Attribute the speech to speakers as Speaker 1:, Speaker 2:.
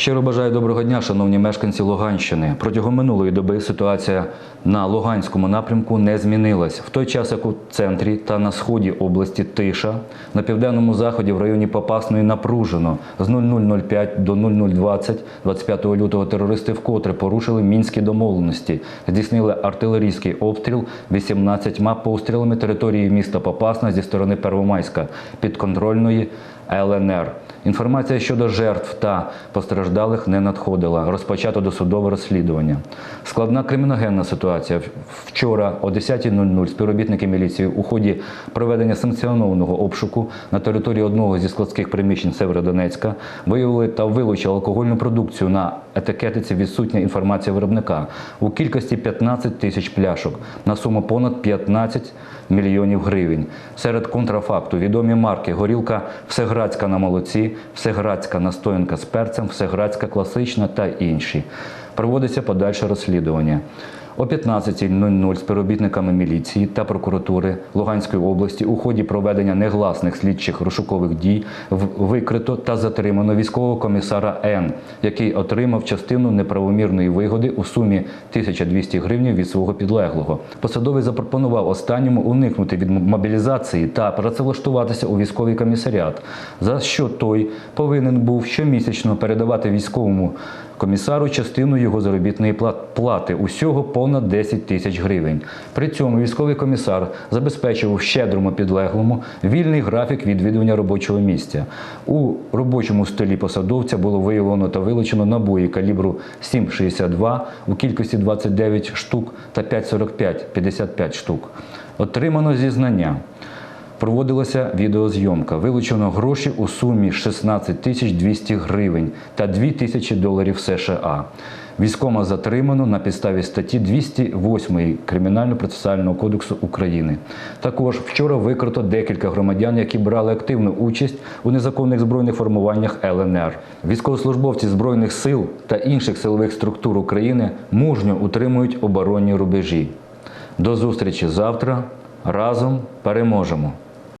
Speaker 1: Щиро бажаю доброго дня, шановні мешканці Луганщини. Протягом минулої доби ситуація на Луганському напрямку не змінилась. В той час, як у центрі та на сході області тиша, на південному заході в районі Попасної напружено з 00.05 до 00.20 25 лютого терористи вкотре порушили мінські домовленості, здійснили артилерійський обстріл 18 пострілами території міста Попасна зі сторони Первомайська підконтрольної ЛНР. Інформація щодо жертв та постраждалих не надходила. Розпочато досудове розслідування. Складна криміногенна ситуація. Вчора о 10.00 співробітники міліції у ході проведення санкціонованого обшуку на території одного зі складських приміщень Северодонецька виявили та вилучили алкогольну продукцію на етикетиці відсутня інформація виробника у кількості 15 тисяч пляшок на суму понад 15 мільйонів гривень. Серед контрафакту відомі марки горілка Всеградська на молоці, Всеградська настоянка з перцем, Всеградська класична та інші. Проводиться подальше розслідування. О 15.00 співробітниками міліції та прокуратури Луганської області у ході проведення негласних слідчих розшукових дій викрито та затримано військового комісара Н, який отримав частину неправомірної вигоди у сумі 1200 гривень від свого підлеглого. Посадовий запропонував останньому уникнути від мобілізації та працевлаштуватися у військовий комісаріат, за що той повинен був щомісячно передавати військовому комісару частину його заробітної плати, усього понад 10 тисяч гривень. При цьому військовий комісар забезпечував щедрому підлеглому вільний графік відвідування робочого місця. У робочому столі посадовця було виявлено та вилучено набої калібру 7,62 у кількості 29 штук та 5,45 55 штук. Отримано зізнання. Проводилася відеозйомка. Вилучено гроші у сумі 16 тисяч 200 гривень та 2 тисячі доларів США. Військома затримано на підставі статті 208 Кримінально-процесуального кодексу України. Також вчора викрито декілька громадян, які брали активну участь у незаконних збройних формуваннях ЛНР. Військовослужбовці збройних сил та інших силових структур України мужньо утримують оборонні рубежі. До зустрічі завтра. Разом переможемо.